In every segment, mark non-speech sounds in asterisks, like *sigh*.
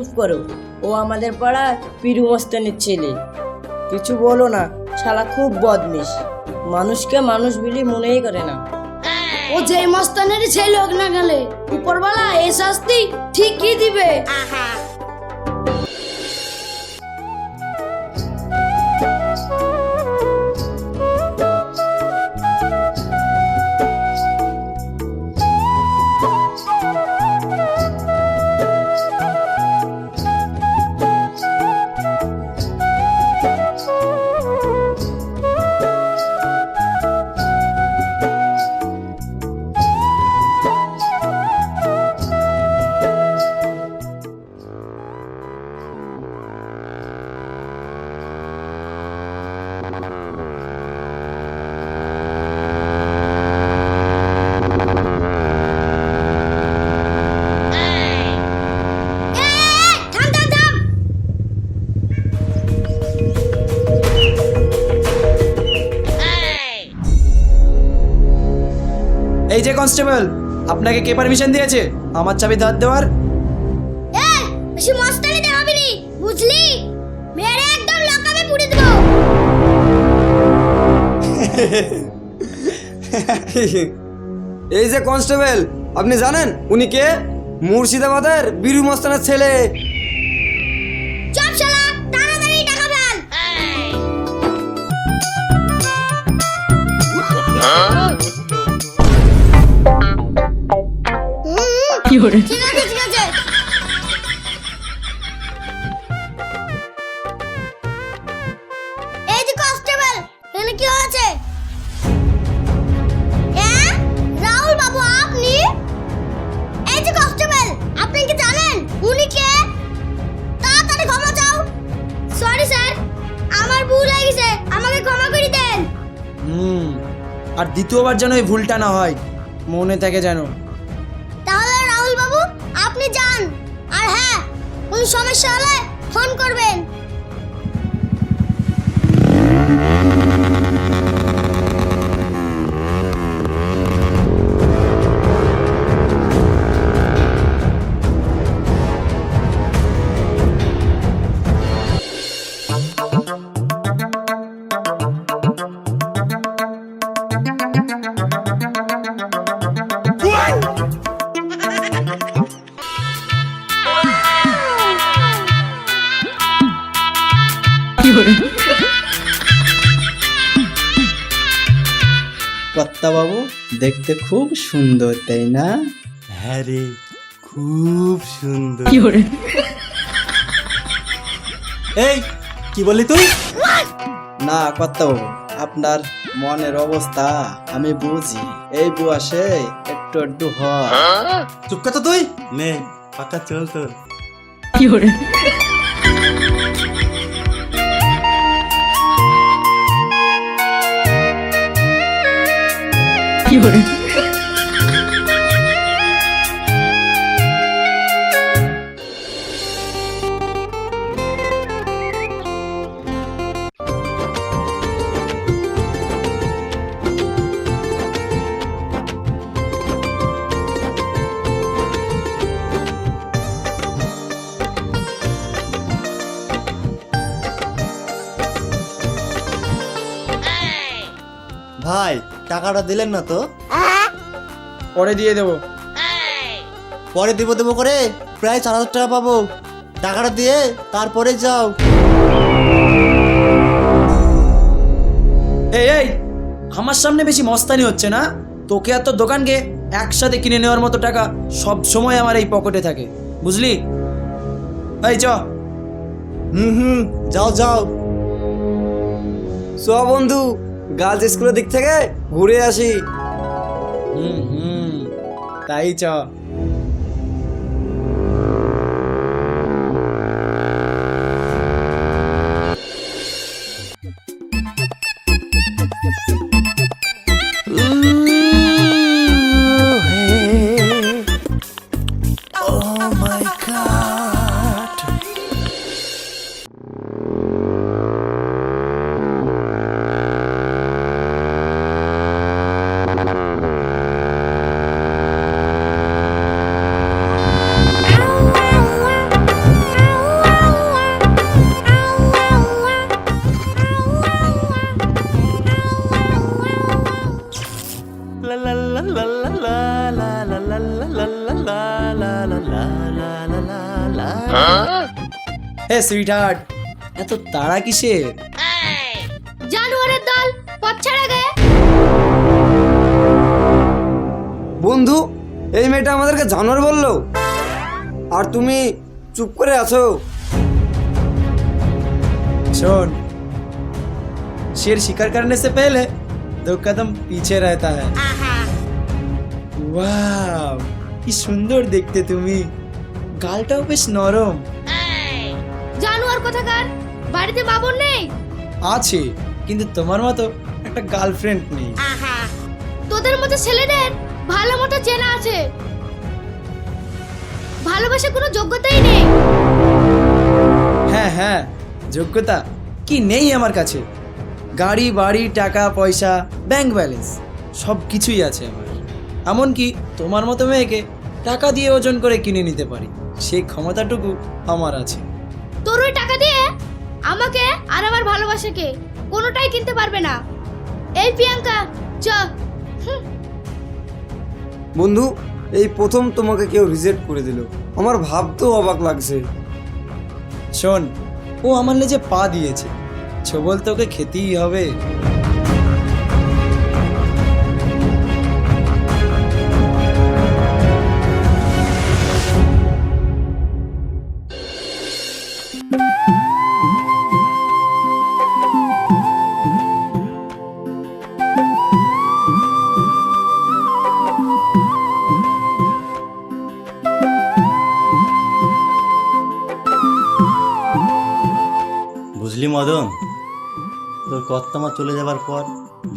চুপ করো। ও আমাদের পাড়ার পিরু মস্তানের ছেলে। কিছু বলো না শালা খুব বদমিস মানুষকে মানুষ বিলি মনেই করে না। ও যে মস্তানের ছেলে হোক না গেলে উপরওয়ালা এ শাস্তি ঠিকই দিবে। এই যে কনস্টেবল আপনাকে কে পারমিশন দিয়েছে? আমার চাবি ধার দেওয়ার? এই বেশি মস্তানি দেখাবি নি বুঝলি? মেরে একদম লকাবে পুড়ে দেবো। *laughs* এই যে কনস্টেবল আপনি জানেন উনি কে? মুর্শিদাবাদের বীরু মস্তানের ছেলে। ঠিক আছে ঠিক আছে। এই যে কনস্টেবল এখানে কি হয়েছে? হ্যাঁ? রাহুল বাবু আপনি? এই যে কনস্টেবল আপনি কি জানেন? উনি কে? তাড়াতাড়ি ক্ষমা চাও। সরি স্যার আমার ভুল হয়ে গেছে আমাকে ক্ষমা করে দেন। হুম আর দ্বিতীয়বার যেন এই ভুলটা না হয় মনে থাকে যেন। কোন সমস্যা হলে ফোন করবেন। দেখতে খুব সুন্দর তাই না? হ্যাঁ রে খুব সুন্দর। এই কি বললি তুই? না বাবু আপনার মনের অবস্থা আমি বুঝি। এই বয়সে একটু একটু হয় চুপ তো তুই। নে পাকা চল তোর। ভাই টাকাটা দিলেন না তো? পরে দিয়ে দেবো। পরে দেবো দেবো করে প্রায় চার হাজার টাকা পাবো। টাকাটা দিয়ে তারপরে যাও। এই এই আমার সামনে বেশি মস্তানি হচ্ছে না? তোকে আর তোর দোকানকে একসাথে কিনে নেওয়ার মতো টাকা সব সময় আমার এই পকেটে থাকে। বুঝলি? এই চ। হুম হুম যাও যাও। চ বন্ধু। গার্লস স্কুলের দিক থেকে ঘুরে আসি হুম হুম তাই চ সুইট হার্ট এত তাড়া কিসের জানোয়ারের দল পথ ছাড়া গে বন্ধু এই মেয়েটা আমাদেরকে জানোয়ার বললো আর তুমি চুপ করে আছো सुन शेर शिकार करने से पहले दो कदम पीछे रहता है वाव কি সুন্দর দেখতে তুমি গালটাও বেশ নরম জানোয়ার কোথাকার? বাড়িতে বাবর নেই? আছে কিন্তু তোমার মতো একটা গার্লফ্রেন্ড নেই। তোদের মতো ছেলেদের ভালো মতো চেনা আছে। ভালোবাসা কোনো যোগ্যতাই নেই। হ্যাঁ হ্যাঁ যোগ্যতা কি নেই আমার কাছে? গাড়ি বাড়ি টাকা পয়সা ব্যাংক ব্যালেন্স সব কিছুই আছে আমার। এমনকি তোমার মতো মেয়েকে টাকা দিয়ে ওজন করে কিনে নিতে পারি। সেই ক্ষমতাটুকু আমার আছে। আমাকে আর আমার ভালোবাসাকে কোনোটাই কিনতে পারবে না। এই প্রিয়াঙ্কা চ বন্ধু এই প্রথম তোমাকে কেউ রিজেক্ট করে দিল। আমার ভাবতেও অবাক লাগছে। শোন ও আমার লেজে পা দিয়েছে। ছবল তোকে খেতেই হবে। কর্তামা চলে যাবার পর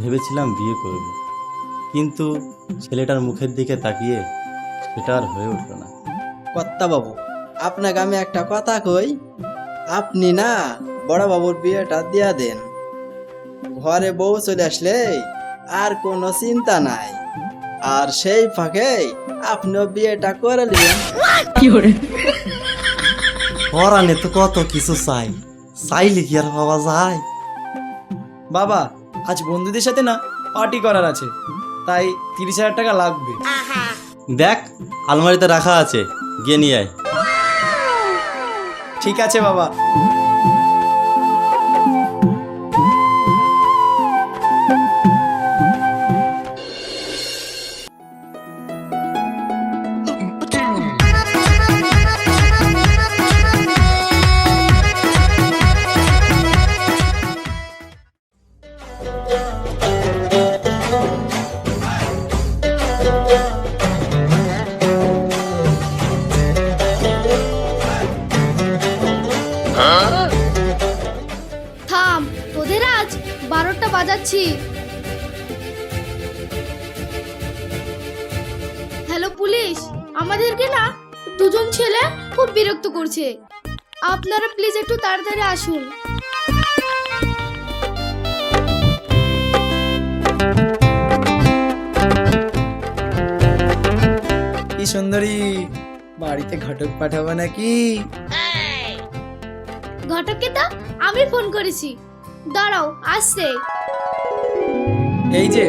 ভেবেছিলাম বিয়ে করব। কিন্তু ছেলেটার মুখের দিকে তাকিয়ে সেটা আর হয়ে উঠল না। কর্তা বাবু আপনাকে আমি একটা কথা কই। আপনি না বড় বাবুর বিয়েটা দিয়া দেন। ঘরে বউ চলে আসলে আর কোনো চিন্তা নাই। আর সেই ফাঁকে আপনিও বিয়েটা করে নেবেন। পরানে তো কত কিছু চাই চাইলে কি আর পাওয়া যায়? বাবা আজ বন্ধুদের সাথে না পার্টি করার আছে তাই তিরিশ হাজার টাকা লাগবে। দেখ আলমারিতে রাখা আছে গিয়ে নিয়ে আয়। ঠিক আছে বাবা। থাম, তোদের আজ বারোটা বাজাচ্ছি। হ্যালো পুলিশ, আমাদেরকে না দুজন ছেলে খুব বিরক্ত করছে। আপনারা প্লিজ একটু তাড়াতাড়ি আসুন। সুন্দরী বাড়িতে ঘটক পাঠাবো নাকি? ঘটককে তো আমি ফোন করেছি। দাঁড়াও আসছে। এই যে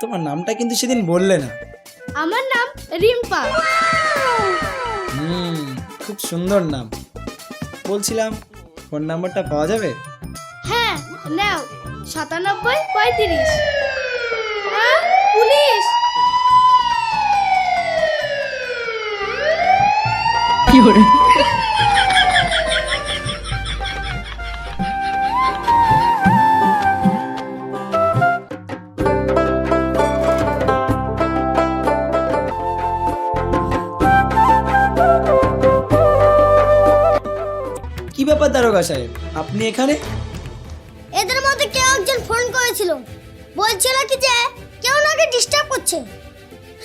তোমার নামটা কিন্তু সেদিন বললে না। আমার নাম রিম্পা। হুম খুব সুন্দর নাম। বলছিলাম ফোন নাম্বারটা পাওয়া যাবে? হ্যাঁ নাও সাতানব্বই পঁয়ত্রিশ। হ্যাঁ, পুলিশ কি ব্যাপার দারোগা সাহেব? আপনি এখানে? এদের মধ্যে কেউ একজন ফোন করেছিল। বলছিল কি যে কেউ নাকি ডিস্টার্ব করছে।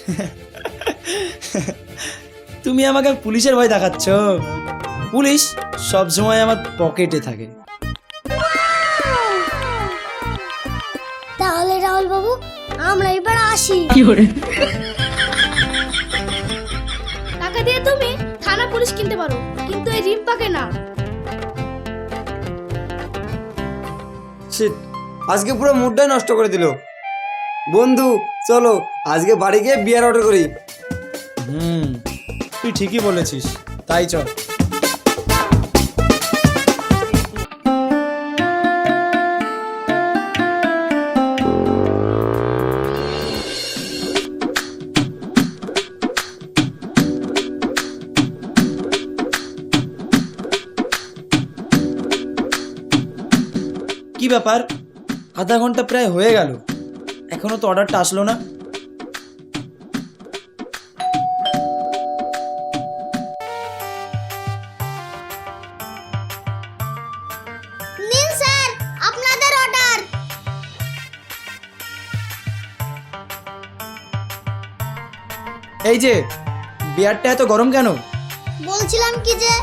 *laughs* তুমি আমাকে পুলিশের ভয় দেখাচ্ছ। পুলিশ সবসময় আমার পকেটে থাকে। তাহলে রাহুল বাবু আমরা এবার আসি। টাকা দিয়ে তুমি থানা পুলিশ কিনতে পারো কিন্তু এই রিম্পাকে না। আজকে পুরো মুডটাই নষ্ট করে দিল। বন্ধু চলো আজকে বাড়ি গিয়ে বিয়ার অর্ডার করি। হুম। তুই ঠিকই বলেছিস। তাই চল। কি ব্যাপার? আধা ঘণ্টা প্রায় হয়ে গেল। এখনও তো অর্ডারটা আসলো না। এই যে বিয়ারটা এত গরম কেন? বলছিলাম কি যে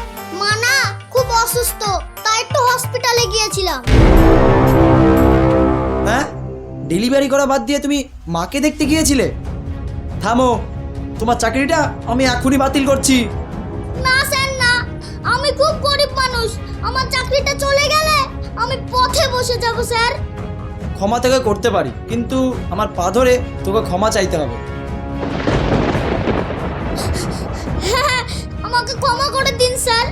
মা না খুব অসুস্থ তাই তো হসপিটালে গিয়েছিলাম। হ্যাঁ? ডেলিভারি করা বাদ দিয়ে তুমি মাকে দেখতে গিয়েছিলে? থামো তোমার চাকরিটা আমি এখনই বাতিল করছি। না স্যার না। আমি খুব গরিব মানুষ। আমার চাকরিটা চলে গেলে আমি পথে বসে যাব স্যার। ক্ষমা থেকে করতে পারি কিন্তু আমার পা ধরে তোকে ক্ষমা চাইতে হবে। স্যার।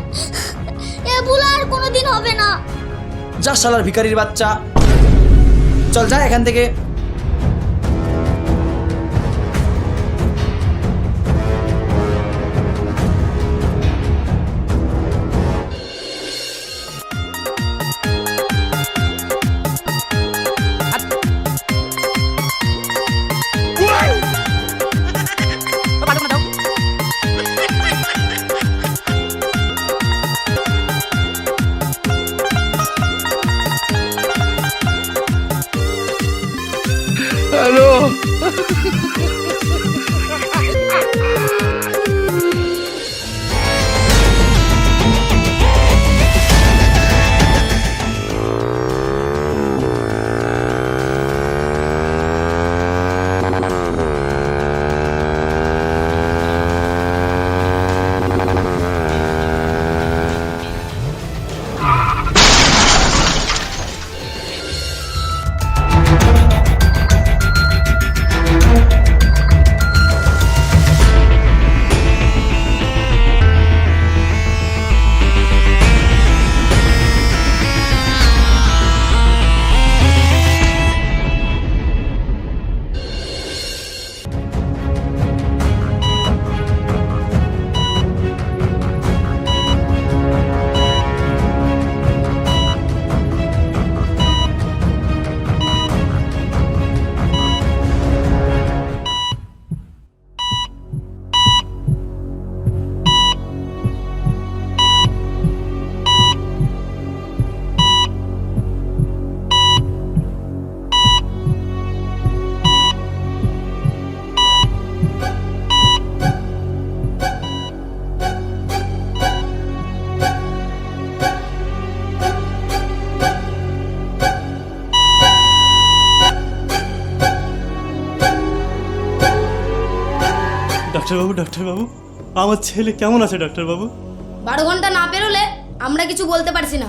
এ ভুল আর কোনোদিন হবে না। যা শালার ভিকারির বাচ্চা। চল যা এখান থেকে। ¡Aló! *laughs* ডাক্তারবাবু ডাক্তারবাবু আমার ছেলে কেমন আছে ডাক্তারবাবু? বারো ঘণ্টা না পেরোলে আমরা কিছু বলতে পারছি না।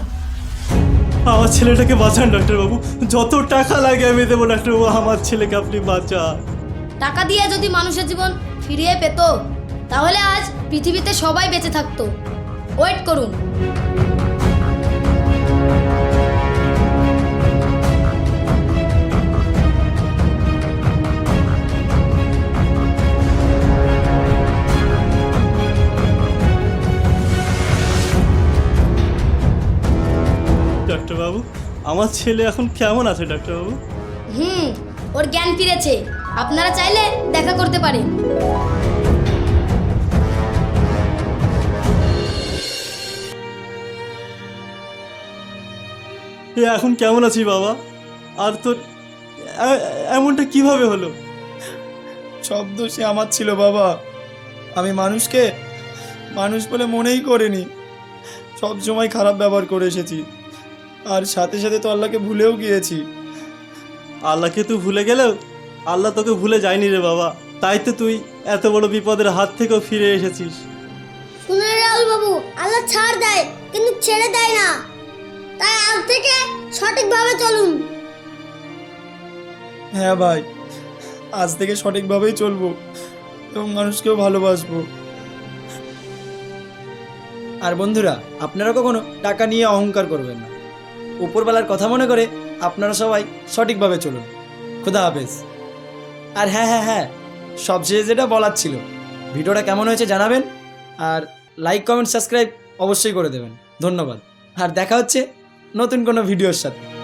আমার ছেলেটাকে বাঁচান ডাক্তারবাবু যত টাকা লাগে আমি দেবো ডাক্তারবাবু আমার ছেলেকে আপনি বাঁচান। টাকা দিয়ে যদি মানুষের জীবন ফিরিয়ে পেত তাহলে আজ পৃথিবীতে সবাই বেঁচে থাকতো। ওয়েট করুন। আমার ছেলে এখন কেমন আছে ডাক্তারবাবু? হুম ওর জ্ঞান ফিরেছে। আপনারা চাইলে দেখা করতে পারেন। এ এখন কেমন আছি বাবা? আর তোর এমনটা কীভাবে হলো? সব দোষী আমার ছিল বাবা। আমি মানুষকে মানুষ বলে মনেই করিনি। সব সময় খারাপ ব্যবহার করে এসেছি। আর সাথে সাথে তো আল্লাহকে ভুলেও গিয়েছি। আল্লাহকে তুই ভুলে গেলেও আল্লাহ তোকে ভুলে যায়নি রে বাবা। তাই তো তুই এত বড় বিপদের হাত থেকেও ফিরে এসেছিস। শুনে রাহুল বাবু আল্লাহ ছাড় দেয় কিন্তু ছেড়ে দেয় না। তাই আজ থেকে সঠিকভাবে চলুন। হ্যাঁ ভাই আজ থেকে সঠিকভাবেই চলবো এবং মানুষকেও ভালোবাসবো। আর বন্ধুরা আপনারা কখনো টাকা নিয়ে অহংকার করবেন না। উপরবেলার কথা মনে করে আপনারা সবাই সঠিকভাবে চলুন। খুদা হাফেজ। আর হ্যাঁ হ্যাঁ হ্যাঁ সবশেষে যেটা বলার ছিল, ভিডিওটা কেমন হয়েছে জানাবেন, আর লাইক, কমেন্ট, সাবস্ক্রাইব অবশ্যই করে দেবেন। ধন্যবাদ। আর দেখা হচ্ছে নতুন কোনো ভিডিওর সাথে।